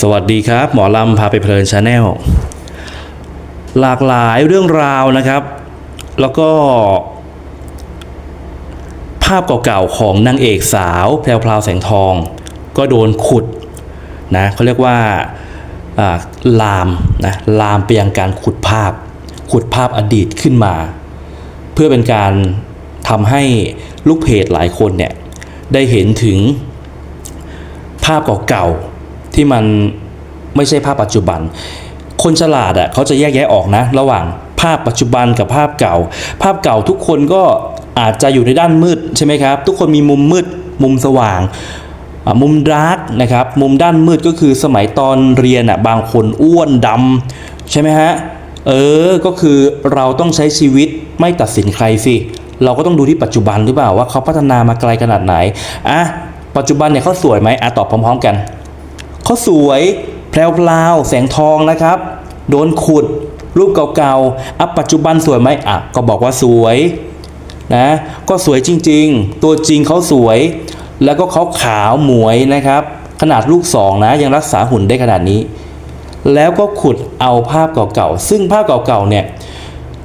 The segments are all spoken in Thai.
สวัสดีครับ หมอลำพาไปเพลินชาแนลหลากหลายเรื่องราวนะครับ แล้วก็ ภาพเก่าๆของนางเอกสาวแพรวพราวแสงทอง ก็โดนขุดนะเขาเรียกว่าอ่าลามนะลามไปยังการขุดภาพ ขุดภาพอดีตขึ้นมา เพื่อเป็นการทำให้ลูกเพจหลายคนเนี่ยได้เห็นถึงภาพเก่าๆ ที่มันไม่ใช่ภาพปัจจุบัน คนฉลาดอะเขาจะแยกแยะออกนะ ระหว่างภาพปัจจุบันกับภาพเก่า ภาพเก่าทุกคนก็อาจจะอยู่ในด้านมืดใช่ไหมครับ ทุกคนมีมุมมืด มุมสว่าง มุมดาร์กนะครับ มุมด้านมืดก็คือสมัยตอนเรียนอะบางคนอ้วนดำใช่ไหมฮะ เออ ก็คือเราต้องใช้ชีวิตไม่ตัดสินใครสิ เราก็ต้องดูที่ปัจจุบันหรือเปล่าว่าเขาพัฒนามาไกลขนาดไหน อะ ปัจจุบันเนี่ยเขาสวยไหมอะตอบพร้อม ๆ กัน เขาสวยแพรวพลาแสงทองนะครับ โดนขุด รูปเก่าๆอะปัจจุบันสวยไหมอะก็บอกว่าสวยนะก็สวยจริงๆ ตัวจริงเขาสวย แล้วก็เขาขาวหมวยนะครับ ขนาดลูกสองนะยังรักษาหุ่นได้ขนาดนี้ แล้วก็ขุดเอาภาพเก่าๆซึ่งภาพเก่าๆเนี่ย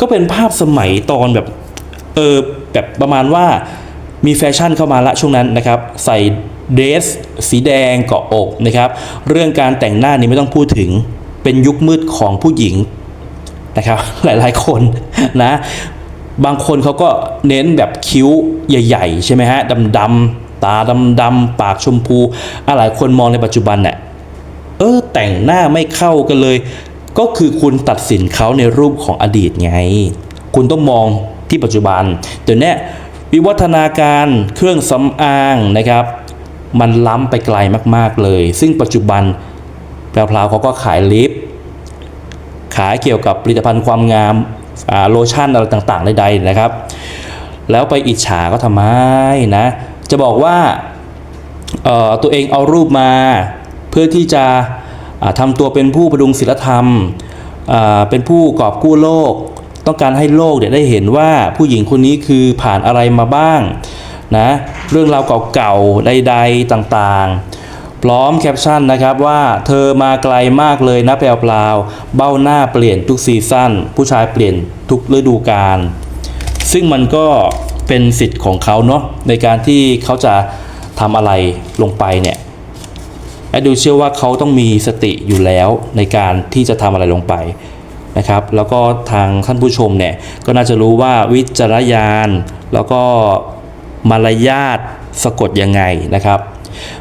ก็เป็นภาพสมัยตอนแบบเออแบบประมาณว่ามีแฟชั่นเข้ามาละช่วงนั้นนะครับ ใส่ เดรสสีแดงเกาะอกนะครับ เรื่องการแต่งหน้านี่ไม่ต้องพูดถึงเป็นยุคมืดของผู้หญิงนะครับ หลายๆคนนะ บางคนเขาก็เน้นแบบคิ้วใหญ่ ๆ ใช่ไหมฮะดำๆตาดำๆปากชมพูอะหลายคนมองในปัจจุบันเนี่ยเออแต่งหน้าไม่เข้ากันเลย ก็คือคุณตัดสินเขาในรูปของอดีตไง คุณต้องมองที่ปัจจุบันเดี๋ยวนี้วิวัฒนาการเครื่องสำอางนะครับ มันล้ำไปไกลมากๆเลย ซึ่งปัจจุบันแพรวๆเขาก็ขายลิป ขายเกี่ยวกับผลิตภัณฑ์ความงามอาโลชั่นอะไรต่างๆใดๆนะครับ แล้วไปอิจฉาก็ทำไมนะ จะบอกว่าเออตัวเองเอารูปมา เพื่อที่จะทำตัวเป็นผู้ประดุงศีลธรรมอาเป็นผู้กอบกู้โลก ต้องการให้โลกเนี่ยได้เห็นว่าผู้หญิงคนนี้คือผ่านอะไรมาบ้าง นะเรื่องราวเก่าๆใดๆต่างๆ พร้อมแคปชั่นนะครับว่าเธอมาไกลมากเลยนะแปลวเปล่าเบ้าหน้าเปลี่ยนทุกซีซั่นผู้ชายเปลี่ยนทุกฤดูกาลซึ่งมันก็เป็นสิทธิ์ของเขาเนาะในการที่เขาจะทำอะไรลงไปเนี่ยแอดดูเชื่อว่าเขาต้องมีสติอยู่แล้วในการที่จะทำอะไรลงไปนะครับ แล้วก็ทางท่านผู้ชมเนี่ยก็น่าจะรู้ว่าวิจารณญาณแล้วก็ มารยาทสะกดยังไงนะครับ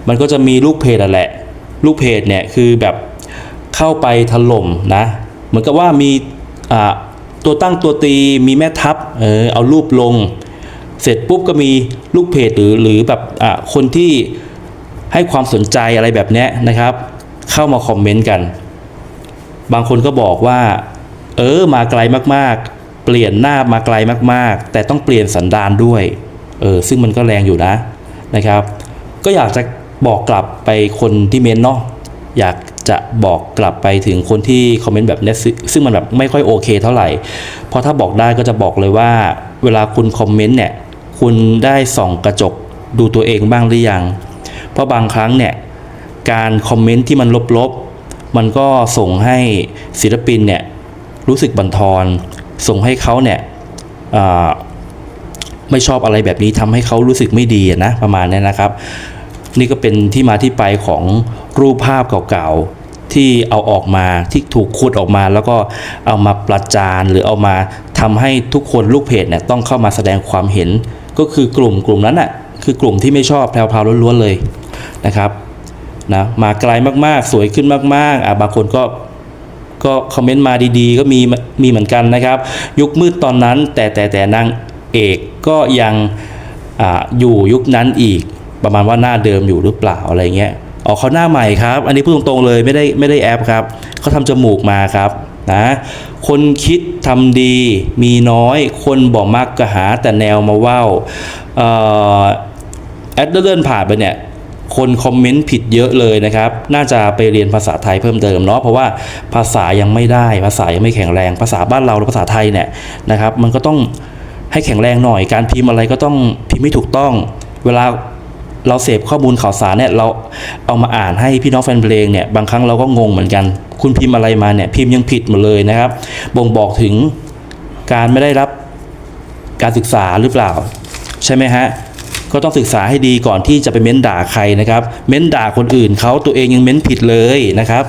มันก็จะมีลูกเพจแหละ ลูกเพจเนี่ยคือแบบเข้าไปถล่มนะเหมือนกับว่ามีตัวตั้งตัวตีมีแม่ทัพเออเอารูปลง เสร็จปุ๊บก็มีลูกเพจหรือหรือแบบคนที่ให้ความสนใจอะไรแบบนี้นะครับ เข้ามาคอมเมนต์กัน บางคนก็บอกว่า เออมาไกลมากๆ เปลี่ยนหน้ามาไกลมากๆ แต่ต้องเปลี่ยนสันดานด้วย เออซึ่งมันก็แรงอยู่นะนะครับ ก็อยากจะบอกกลับไปคนที่เมนเนาะอยากจะบอกกลับไปถึงคนที่คอมเมนต์แบบเนี้ยซึ่งมันแบบไม่ค่อยโอเคเท่าไหร่ เพราะถ้าบอกได้ก็จะบอกเลยว่า เวลาคุณคอมเมนต์เนี่ยคุณได้ส่องกระจกดูตัวเองบ้างหรือยัง เพราะบางครั้งเนี่ยการคอมเมนต์ที่มันลบๆ มันก็ส่งให้ศิลปินเนี่ยรู้สึกบั่นทอน ส่งให้เขาเนี่ย ไม่ชอบอะไรแบบนี้ทำให้เขารู้สึกไม่ดีนะประมาณนี้นะครับ นี่ก็เป็นที่มาที่ไปของรูปภาพเก่าๆที่เอาออกมาที่ถูกขุดออกมา แล้วก็เอามาประจานหรือเอามาทำให้ทุกคนลูกเพจเนี่ยต้องเข้ามาแสดงความเห็น ก็คือกลุ่มกลุ่มนั้นอะคือกลุ่มที่ไม่ชอบแพรวๆล้วนๆเลยนะครับนะมาไกลมากๆ สวยขึ้นมากๆอะบางคนก็ก็คอมเมนต์มาดีๆ ก็มีมีเหมือนกันนะครับ ยุคมืดตอนนั้นแต่แต่แต่นาง เอกก็ยังออยู่ยุคนั้นอีกประมาณว่าหน้าเดิมอยู่หรือเปล่าอะไรเงี้ยอ๋อเขาหน้าใหม่ครับ อันนี้พูดตรงๆเลยไม่ได้ไม่ได้แอปครับเขาทำจมูกมาครับนะคนคิดทำดีมีน้อยคนบอกมักก็หาแต่แนวมาว่าวออแอดเลื่อนผ่านไปเนี่ยคนคอมเมนต์ผิดเยอะเลยนะครับ น่าจะไปเรียนภาษาไทยเพิ่มเติมเนาะ เพราะว่าภาษายังไม่ได้ ภาษายังไม่แข็งแรง ภาษาบ้านเราหรือภาษาไทยเนี่ยนะครับ มันก็ต้อง ให้แข็งแรงหน่อยการพิมพ์อะไรก็ต้องพิมพ์ให้ถูกต้อง เวลาเราเสพข้อมูลข่าวสารเนี่ยเราเอามาอ่านให้พี่น้องแฟนเพลงเนี่ยบางครั้งเราก็งงเหมือนกัน คุณพิมพ์อะไรมาเนี่ยพิมพ์ยังผิดหมดเลยนะครับ บ่งบอกถึงการไม่ได้รับการศึกษาหรือเปล่า ใช่ไหมฮะก็ต้องศึกษาให้ดีก่อนที่จะไปเม้นด่าใครนะครับ เม้นด่าคนอื่นเขาตัวเองยังเม้นผิดเลยนะครับ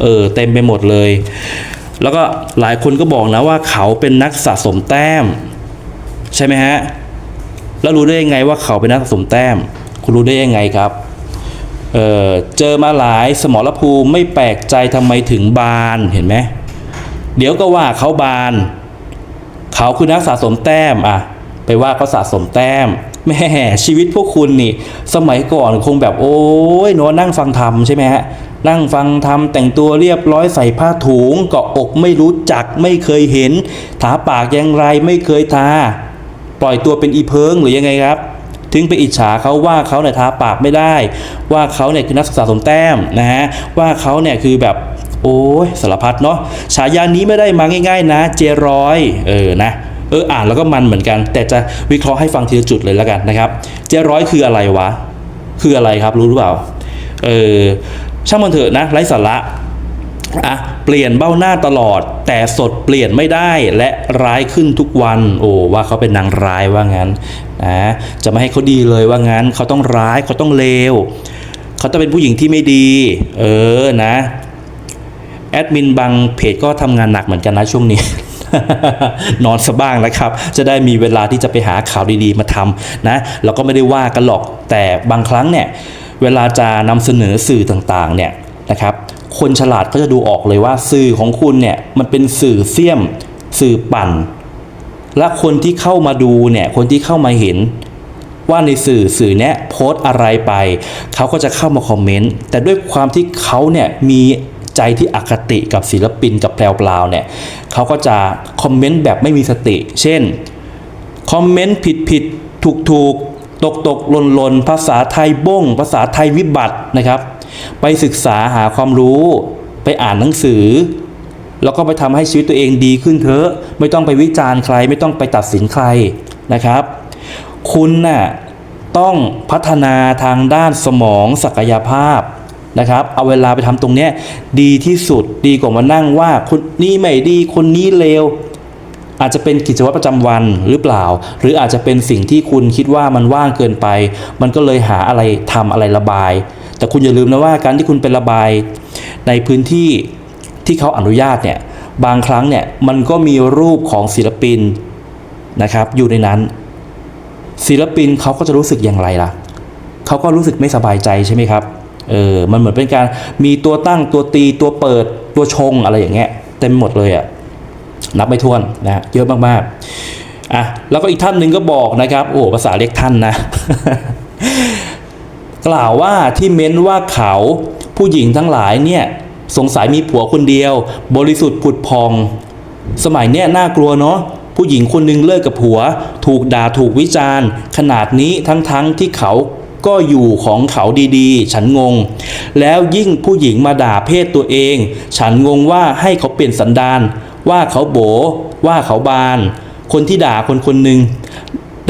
เออเต็มไปหมดเลย แล้วก็หลายคนก็บอกนะว่าเขาเป็นนักสะสมแต้ม ใช่ไหมฮะแล้วรู้ได้ยังไงว่าเขาเป็นนักสะสมแต้ม คุณรู้ได้ยังไงครับเเจอมาหลายสมรภูมิไม่แปลกใจทำไมถึงบานเห็นไหมเดี๋ยวก็ว่าเขาบาน เขาคือนักสะสมแต้มอะไปว่าเขาสะสมแต้มแม่ชีวิตพวกคุณนี่ สมัยก่อนคงแบบโอ้ยนอนนั่งฟังธรรมใช่ไหมฮะนั่งฟังธรรมแต่งตัวเรียบร้อยใส่ผ้าถุงเกาะอกไม่รู้จักไม่เคยเห็น ถาปากอย่างไรไม่เคยทา ปล่อยตัวเป็นอีเพิงหรือยังไงครับ ถึงไปอิจฉาเขาว่าเขาเนี่ยทาปากไม่ได้ ว่าเขาเนี่ยคือนักศึกษาสมแต้มนะฮะว่าเขาเนี่ยคือแบบโอ้ยสารพัดเนาะฉายานี้ไม่ได้มาง่าย ๆ นะ เจร้อยเออนะเอออ่านแล้วก็มันเหมือนกัน แต่จะวิเคราะห์ให้ฟังทีละจุดเลยแล้วกันนะครับ เจร้อยคืออะไรวะ คืออะไรครับรู้หรือเปล่าเออช่างมันเถอะนะไร้สาระ อะเปลี่ยนเบ้าหน้าตลอด แต่สดเปลี่ยนไม่ได้และร้ายขึ้นทุกวัน โอ้ว่าเขาเป็นนางร้ายว่างั้นนะจะไม่ให้เขาดีเลยว่างั้นเขาต้องร้ายเขาต้องเลวเขาต้องเป็นผู้หญิงที่ไม่ดี เออนะแอดมินบางเพจก็ทำงานหนักเหมือนกันนะช่วงนี้นอนสบ้างนะครับ จะได้มีเวลาที่จะไปหาข่าวดีๆมาทำนะเราก็ไม่ได้ว่ากันหรอกแต่บางครั้งเนี่ยเวลาจะนำเสนอสื่อต่างๆเนี่ยนะครับ คนฉลาดก็จะดูออกเลยว่าสื่อของคุณเนี่ยมันเป็นสื่อเสี่ยม สื่อปั่น และคนที่เข้ามาดูเนี่ยคนที่เข้ามาเห็น ว่าในสื่อสื่อเนี้ยโพสต์อะไรไปเขาก็จะเข้ามาคอมเมนต์แต่ด้วยความที่เขาเนี่ยมีใจที่อคติกับศิลปินกับแพรวๆเนี่ยเขาก็จะคอมเมนต์แบบไม่มีสติ เช่นคอมเมนต์ผิดผิดถูกถูกตกตกหล่นหล่นภาษาไทยบ้ง ภาษาไทยวิบัตินะครับ ไปศึกษาหาความรู้ไปอ่านหนังสือ แล้วก็ไปทำให้ชีวิตตัวเองดีขึ้นเถอะไม่ต้องไปวิจารณ์ใคร ไม่ต้องไปตัดสินใครนะครับ คุณน่ะต้องพัฒนาทางด้านสมองศักยภาพนะครับ เอาเวลาไปทำตรงเนี้ยดีที่สุดดีกว่ามานั่งว่าคนนี้ไม่ดีคนนี้เลว อาจจะเป็นกิจวัตรประจำวันหรือเปล่า หรืออาจจะเป็นสิ่งที่คุณคิดว่ามันว่างเกินไป มันก็เลยหาอะไรทำอะไรระบาย แต่คุณอย่าลืมนะว่าการที่คุณไประบาย ในพื้นที่ที่เขาอนุญาตเนี่ยบางครั้งเนี่ยมันก็มีรูปของศิลปินนะครับ อยู่ในนั้น ศิลปินเขาก็จะรู้สึกอย่างไรล่ะเขาก็รู้สึกไม่สบายใจใช่ไหมครับเออมันเหมือนเป็นการมีตัวตั้งตัวตีตัวเปิดตัวชงอะไรอย่างเงี้ยเต็มหมดเลยอะ่ะ นับไม่ถ้วนนะฮะเยอะมากๆอะแล้วก็อีกท่านหนึ่งก็บอกนะครับโอ้ภาษาเรียกท่านนะ กล่าวว่าที่เม้นว่าเขาผู้หญิงทั้งหลายเนี่ยสงสัยมีผัวคนเดียว บริสุทธิ์ผุดพอง สมัยเนี้ยน่ากลัวเนาะผู้หญิงคนหนึงเลิกกับผัว ถูกด่าถูกวิจารณ์ ขนาดนี้ทั้งๆทที่เขาก็อยู่ของเขาดีๆ ฉันงง แล้วยิ่งผู้หญิงมาด่าเพศตัวเอง ฉันงงว่าให้เขาเปลี่ยนสันดาน ว่าเขาโบ ว่าเขาบาน คนที่ด่าคนคนหนึ่ง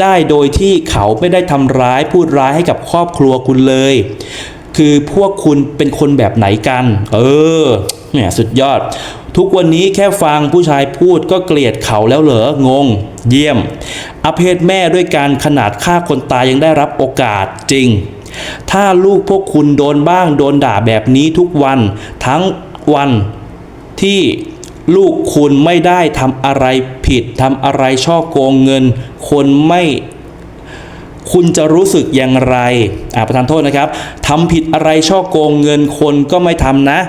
ได้โดยที่เขาไม่ได้ทำร้ายพูดร้ายให้กับครอบครัวคุณเลย คือพวกคุณเป็นคนแบบไหนกัน เออเนี่ยสุดยอด ทุกวันนี้แค่ฟังผู้ชายพูดก็เกลียดเขาแล้วเหรองง เยี่ยมอเพศแม่ด้วยการขนาดฆ่าคนตายยังได้รับโอกาสจริง ถ้าลูกพวกคุณโดนบ้างโดนด่าแบบนี้ทุกวันทั้งวันที่ ลูกคุณไม่ได้ทำอะไรผิดทำอะไรช่อโกงเงิน คนไม่คุณจะรู้สึกอย่างไร อ่าประธานโทษนะครับ ทำผิดอะไรช่อโกงเงินคนก็ไม่ทำนะ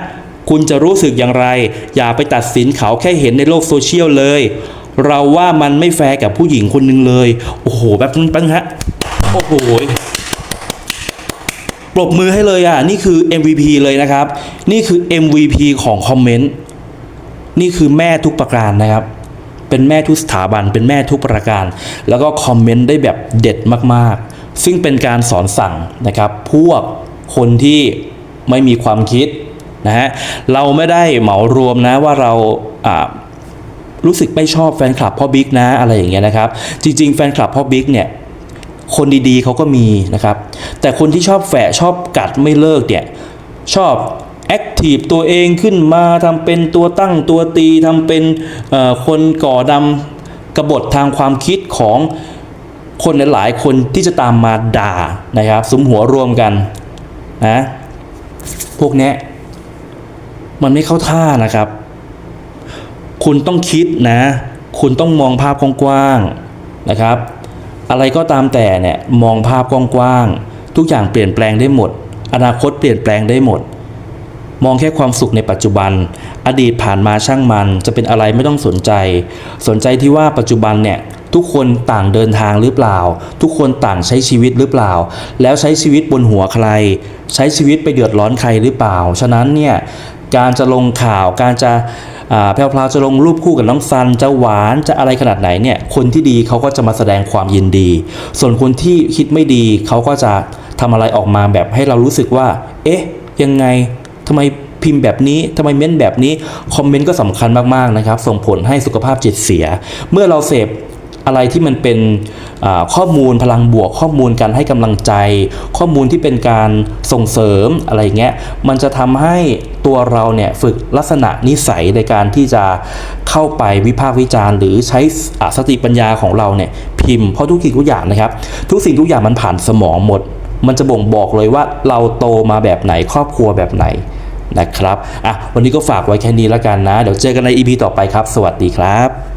คุณจะรู้สึกอย่างไร อย่าไปตัดสินเขาแค่เห็นในโลกโซเชียลเลย เราว่ามันไม่แฟร์กับผู้หญิงคนหนึ่งเลย โอ้โห แบบนั้นปังฮะ โอ้โห ปรบมือให้เลยอะ นี่คือ MVP เลยนะครับ นี่คือ MVP ของคอมเมนต์ นี่คือแม่ทุกประการนะครับ เป็นแม่ทุกสถาบัน เป็นแม่ทุกประการ แล้วก็คอมเมนต์ได้แบบเด็ดมากๆ ซึ่งเป็นการสอนสั่งนะครับ พวกคนที่ไม่มีความคิดนะฮะ เราไม่ได้เหมารวมนะว่าเรารู้สึกไม่ชอบแฟนคลับพ่อบิ๊กนะอะไรอย่างเงี้ยนะครับ จริง ๆ แฟนคลับพ่อบิ๊กเนี่ยคนดีๆเขาก็มีนะครับ แต่คนที่ชอบแฝะชอบกัดไม่เลิกเนี่ยชอบ แอคทีฟตัวเองขึ้นมาทำเป็นตัวตั้งตัวตีทำเป็นคนก่อดำกบฏทางความคิดของคนหลายๆคนที่จะตามมาด่านะครับสุมหัวรวมกันนะพวกนี้มันไม่เข้าท่านะครับ คุณต้องคิดนะ คุณต้องมองภาพกว้างๆนะครับ อะไรก็ตามแต่เนี่ยมองภาพกว้างๆทุกอย่างเปลี่ยนแปลงได้หมด อนาคตเปลี่ยนแปลงได้หมด มองแค่ความสุขในปัจจุบัน อดีตผ่านมาช่างมัน จะเป็นอะไรไม่ต้องสนใจ สนใจที่ว่าปัจจุบันเนี่ยทุกคนต่างเดินทางหรือเปล่า ทุกคนต่างใช้ชีวิตหรือเปล่า แล้วใช้ชีวิตบนหัวใคร ใช้ชีวิตไปเดือดร้อนใครหรือเปล่า ฉะนั้นเนี่ยการจะลงข่าวการจะแพรวพราจะลงรูปคู่กับน้องซันจะหวานจะอะไรขนาดไหนเนี่ยคนที่ดีเขาก็จะมาแสดงความยินดี ส่วนคนที่คิดไม่ดีเขาก็จะทำอะไรออกมาแบบให้เรารู้สึกว่า เอ๊ะ ยังไง ทำไมพิมพ์แบบนี้ทำไมเม้นแบบนี้คอมเมนต์ก็สำคัญมากๆนะครับ ส่งผลให้สุขภาพจิตเสีย เมื่อเราเสพอะไรที่มันเป็นข้อมูลพลังบวก ข้อมูลการให้กำลังใจ ข้อมูลที่เป็นการส่งเสริมอะไรเงี้ยมันจะทำให้ตัวเราเนี่ยฝึกลักษณะนิสัยในการที่จะเข้าไปวิพากษ์วิจารณ์ หรือใช้สติปัญญาของเราเนี่ยพิมพ์เพราะทุกสิ่งทุกอย่างนะครับ ทุกสิ่งทุกอย่างมันผ่านสมองหมด มันจะบ่งบอกเลยว่าเราโตมาแบบไหนครอบครัวแบบไหน นะครับอะวันนี้ก็ฝากไว้แค่นี้แล้วกันนะ เดี๋ยวเจอกันใน EP ต่อไปครับ สวัสดีครับ